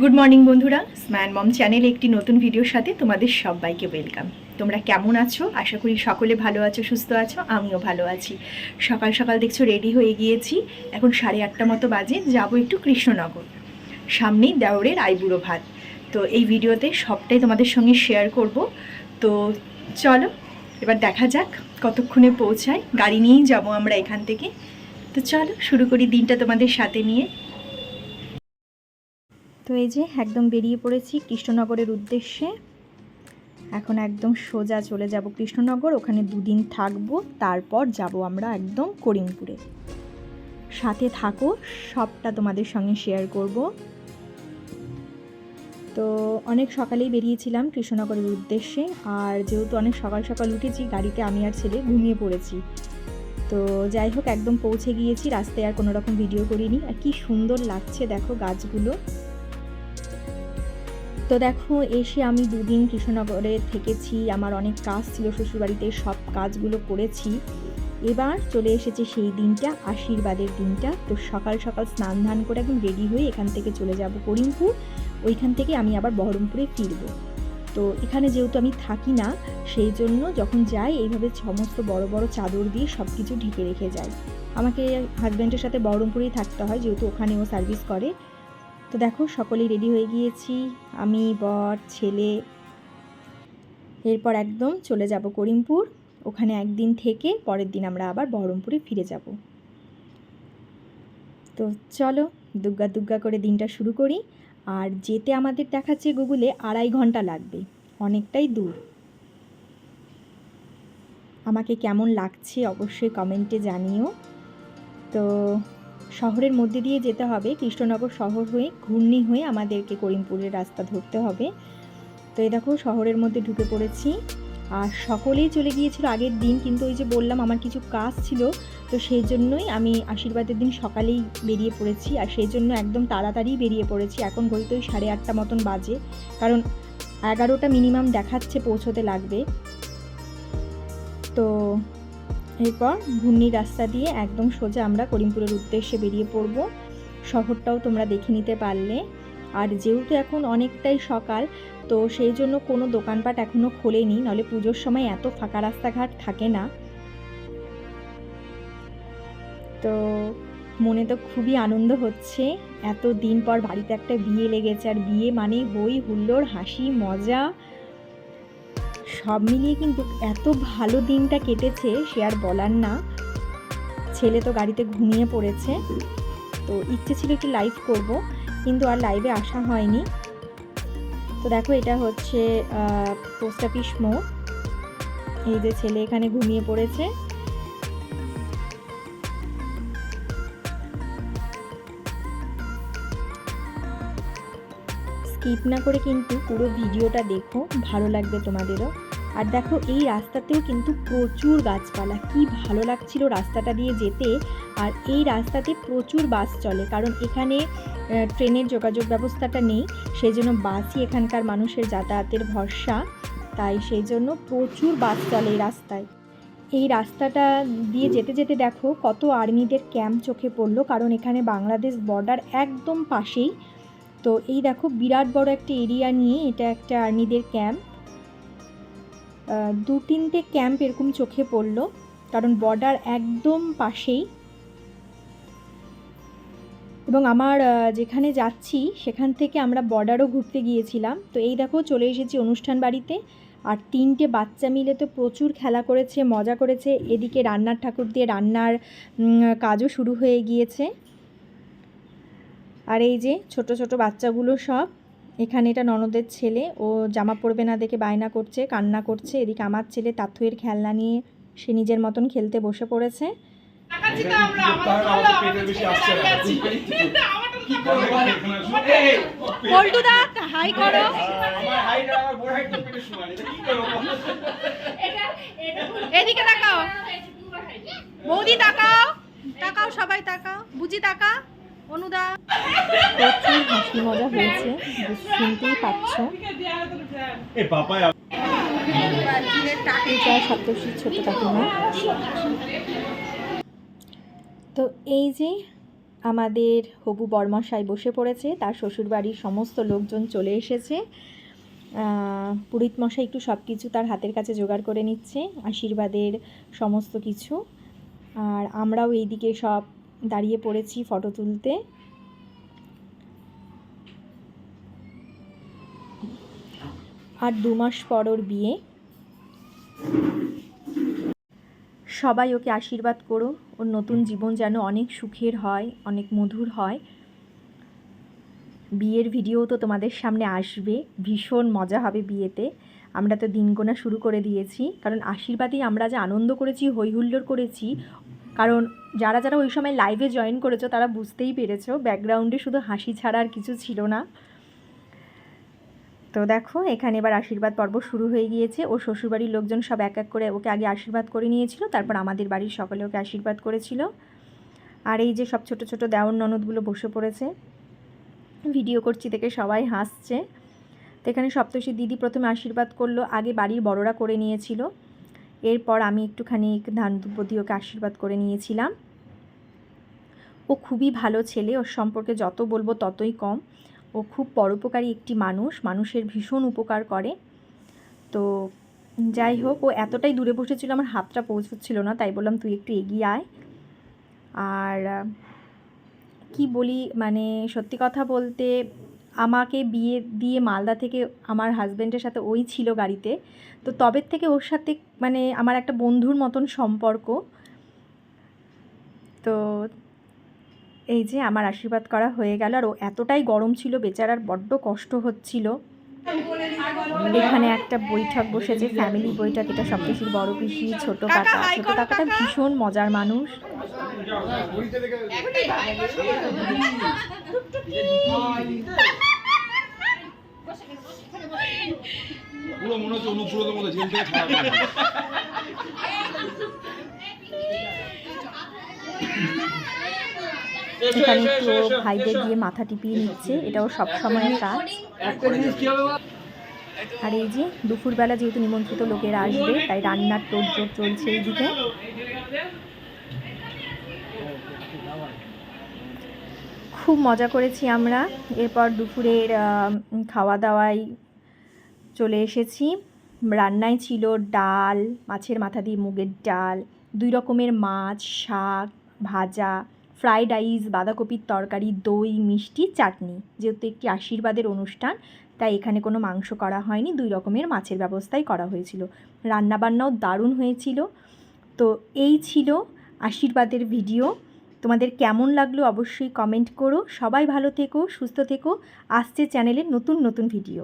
Good morning বন্ধুরা। স্ম্যান মম চ্যানেলে একটি নতুন ভিডিওর সাথে তোমাদের সবাইকে ওয়েলকাম তোমরা কেমন আছো? আশা করি সকলে ভালো আছো, সুস্থ আছো, আমিও ভালো আছি। সকাল সকাল দেখছ রেডি হয়ে গিয়েছি। এখন সাড়ে আটটা মতো বাজে, যাব একটু কৃষ্ণনগর। সামনেই দেওরের আইবুড়ো ভাত। তো এই ভিডিওতে সবটাই তোমাদের সঙ্গে শেয়ার করব। তো চলো, এবার দেখা যাক কতক্ষণে পৌঁছায়। গাড়ি নিয়েই যাব আমরা এখান থেকে। তো চলো, শুরু করি দিনটা তোমাদের সাথে নিয়ে। তো এই যে একদম বেরিয়ে পড়েছি কৃষ্ণনগরের উদ্দেশ্যে। এখন একদম সোজা চলে যাব কৃষ্ণনগর, ওখানে দুদিন থাকব, তারপর যাব আমরা একদম করিমপুরে। সাথে থাকো, সবটা তোমাদের সঙ্গে শেয়ার করব। তো অনেক সকালেই বেরিয়েছিলাম কৃষ্ণনগরের উদ্দেশ্যে, আর যেহেতু অনেক সকাল সকাল উঠেছি, গাড়িতে আমি আর ছেলে ঘুমিয়ে পড়েছি। তো যাই হোক, একদম পৌঁছে গিয়েছি, রাস্তায় আর কোনো রকম ভিডিও করিনি। আর কি সুন্দর লাগছে দেখো গাছগুলো। তো দেখো, এসে আমি দুদিন কৃষ্ণনগরে থেকেছি, আমার অনেক কাজ ছিল, শ্বশুরবাড়িতে সব কাজগুলো করেছি। এবার চলে এসেছে সেই দিনটা, আশীর্বাদের দিনটা। তো সকাল সকাল স্নান ধান করে একদম রেডি হয়ে এখান থেকে চলে যাব করিমপুর। ওইখান থেকে আমি আবার বহরমপুরে ফিরব। তো এখানে যেহেতু আমি থাকি না, সেই জন্য যখন যাই, এইভাবে সমস্ত বড় বড় চাদর দিয়ে সব কিছু ঢেকে রেখে যাই। আমাকে হাজব্যান্ডের সাথে বহরমপুরেই থাকতে হয়, যেহেতু ওখানেও সার্ভিস করে। তো দেখো, সকলেই রেডি হয়ে গিয়েছি। আমি, বর, ছেলে। এরপর একদম চলে যাব করিমপুর। ওখানে একদিন থেকে পরের দিন আমরা আবার বহরমপুরে ফিরে যাব। তো চলো, দুগ্গা দুগ্গা করে দিনটা শুরু করি। আর যেতে আমাদের দেখাচ্ছে গুগলে আড়াই ঘণ্টা লাগবে, অনেকটাই দূর। আমাকে কেমন লাগছে অবশ্যই কমেন্টে জানিও। তো শহরের মধ্যে দিয়ে যেতে হবে। কৃষ্ণনগর শহর হয়ে, ঘূর্ণি হয়ে আমাদেরকে করিমপুরের রাস্তা ধরতে হবে। তো এই দেখো, শহরের মধ্যে ঢুকে পড়েছি। আর সকলেই চলে গিয়েছিল আগের দিন, কিন্তু ওই যে বললাম আমার কিছু কাজ ছিল, তো সেই জন্যই আমি আশীর্বাদের দিন সকালেই বেরিয়ে পড়েছি। আর সেই জন্য একদম তাড়াতাড়ি বেরিয়ে পড়েছি। এখন ঘড়িতে ওই সাড়ে আটটা মতন বাজে। কারণ এগারোটা মিনিমাম দেখাচ্ছে পৌঁছতে লাগবে। তো এরপর ঘূর্ণি রাস্তা দিয়ে একদম সোজা আমরা করিমপুরের উদ্দেশ্যে বেরিয়ে পড়ব। শহরটাও তোমরা দেখে নিতে পারলে। আর যেহেতু এখন অনেকটাই সকাল, তো সেই জন্য কোনো দোকানপাট এখনও খোলেনি, নাহলে পুজোর সময় এত ফাঁকা রাস্তাঘাট থাকে না। তো মনে তো খুবই আনন্দ হচ্ছে। এত দিন পর বাড়িতে একটা বিয়ে লেগেছে, আর বিয়ে মানেই হই হুল্লোড়, হাসি, মজা। সব মিলিয়ে কিন্তু এত ভালো দিনটা কেটেছে সে আর বলার না। ছেলে তো গাড়িতে ঘুমিয়ে পড়েছে। তো ইচ্ছে ছিল একটু লাইভ করব, কিন্তু আর লাইভে আসা হয়নি। তো দেখো এটা হচ্ছে পোস্ট অফিস মোড় এই যে ছেলে এখানে ঘুমিয়ে পড়েছে। স্কিপ না করে কিন্তু পুরো ভিডিওটা দেখো, ভালো লাগবে তোমাদেরও। আর দেখো, এই রাস্তাতেও কিন্তু প্রচুর গাছপালা। কি ভালো লাগছিল রাস্তাটা দিয়ে যেতে। আর এই রাস্তাতে প্রচুর বাস চলে, কারণ এখানে ট্রেনের যোগাযোগ ব্যবস্থাটা নেই। সেই জন্য বাসই এখানকার মানুষের যাতায়াতের ভরসা। তাই সেই জন্য প্রচুর বাস চলে এই রাস্তায়। এই রাস্তাটা দিয়ে যেতে যেতে দেখো, কত আর্মিদের ক্যাম্প চোখে পড়ল। কারণ এখানে বাংলাদেশ বর্ডার একদম পাশেই। তো এই দেখো বিরাট বড় একটা এরিয়া নিয়ে এটা একটা আর্মিদের ক্যাম্প। দু তিনটে ক্যাম্প এরকম চোখে পড়ল, কারণ বর্ডার একদম পাশেই। এবং আমার যেখানে যাচ্ছি, সেখান থেকে আমরা বর্ডারও ঘুরতে গিয়েছিলাম। তো এই দেখো চলে এসেছি অনুষ্ঠান বাড়িতে, আর তিনটে বাচ্চা মিলে তো প্রচুর খেলা করেছে, মজা করেছে। এদিকে রান্নার ঠাকুর দিয়ে রান্নার কাজও শুরু হয়ে গিয়েছে। আর এই যে ছোট ছোট বাচ্চাগুলো সব, এখানে এটা ননদের ছেলে, ও জামা পরবে না দেখে বায়না করছে, কান্না করছে। এদিকে আমার ছেলে তাথুয়ের খেলনা নিয়ে সে নিজের মতন খেলতে বসে পড়েছে। তাকাও। বৌদি তাকাও। তাকাও সবাই, তাকাও। বুঝি তাকা অনুদা। প্রচুর হাসি মজা হয়েছে শুনতেই পাচ্ছ। এটা সপ্তর্ষির ছোট কাকিমা। তো এই যে আমাদের হবু বর্মশাই বসে পড়েছে তার শ্বশুরবাড়ির সমস্ত লোকজন চলে এসেছে। আহ, মশাই একটু সব কিছু তার হাতের কাছে জোগাড় করে নিচ্ছে আশীর্বাদের সমস্ত কিছু। আর আমরাও এইদিকে সব দাঁড়িয়ে পড়েছি ফটো তুলতে। আর দু মাস পর ওর বিয়ে। সবাই ওকে আশীর্বাদ করো ওর নতুন জীবন যেন অনেক সুখের হয়, অনেক মধুর হয়। বিয়ের ভিডিও তো তোমাদের সামনে আসবে, ভীষণ মজা হবে বিয়েতে। আমরা তো দিন গোনা শুরু করে দিয়েছি, কারণ আশীর্বাদেই আমরা যে আনন্দ করেছি হই হুল্লোড় করেছি কারণ যারা যারা ওই সময় লাইভে জয়েন করেছ, তারা বুঝতেই পেরেছ ব্যাকগ্রাউন্ডে শুধু হাসি ছাড়া আর কিছু ছিল না। তো দেখো, এখানে এবার আশীর্বাদ পর্ব শুরু হয়ে গিয়েছে। ও শ্বশুরবাড়ির লোকজন সব এক এক করে ওকে আগে আশীর্বাদ করে নিয়েছিল, তারপর আমাদের বাড়ির সকলে ওকে আশীর্বাদ করেছিল। আর এই যে সব ছোট ছোট দেওর ননদগুলো বসে পড়েছে ভিডিও করছি দেখে সবাই হাসছে। তো এখানে সপ্তর্ষি দিদি প্রথমে আশীর্বাদ করল, আগে বাড়ির বড়রা করে নিয়েছিল। এরপর আমি একটুখানি ধান ওকে আশীর্বাদ করে নিয়েছিলাম। ও খুবই ভালো ছেলে, ওর সম্পর্কে যত বলব ততই কম। ও খুব পরোপকারী একটি মানুষ, মানুষের ভীষণ উপকার করে। তো যাই হোক, ও এতটাই দূরে বসেছিল, আমার হাতটা পৌঁছচ্ছিল না, তাই বললাম তুই একটু এগিয়ে আয়। আর কি বলি মানে সত্যি কথা বলতে আমাকে বিয়ে দিয়ে মালদা থেকে আমার হাজব্যান্ডের সাথে ওই ছিল গাড়িতে। তো তবের থেকে ওর সাথে মানে আমার একটা বন্ধুর মতন সম্পর্ক। তো এই যে আমার আশীর্বাদ করা হয়ে গেল আর ও এতটাই গরম ছিল বেচারার বড্ড কষ্ট হচ্ছিল। এখানে একটা বৈঠক বসেছে ফ্যামিলি বৈঠক এটা সব কিছুর বড় পিসি ছোটো কাকা। ছোট কাকাটা ভীষণ মজার মানুষ। পুরো মনে হচ্ছে অনুব্রত মতো জেল থেকে ছাড়া এখানে ভাইদের দিয়ে মাথা টিপিয়ে নিচ্ছে এটাও সব সময়ের কাজ? আর এই যে দুপুরবেলা যেহেতু নিমন্ত্রিত লোকেরা আসবে তাই রান্নার তোড়জোড় চলছে এই এইদিকে। খুব মজা করেছি আমরা। এরপর দুপুরের খাওয়া দাওয়ায় চলে এসেছি। রান্নায় ছিল ডাল, মাছের মাথা দিয়ে মুগের ডাল, দুই রকমের মাছ, শাক, ভাজা, ফ্রাইড রাইস, বাঁধাকপির তরকারি, দই, মিষ্টি, চাটনি। যেহেতু একটি আশীর্বাদের অনুষ্ঠান, তাই এখানে কোনো মাংস করা হয়নি। দুই রকমের মাছের ব্যবস্থাই করা হয়েছিল। রান্নাবান্নাও দারুণ হয়েছিল। তো এই ছিল আশীর্বাদের ভিডিও। তোমাদের কেমন লাগল অবশ্যই কমেন্ট করো। সবাই ভালো থেকো, সুস্থ থেকো। আসছে চ্যানেলে নতুন নতুন ভিডিও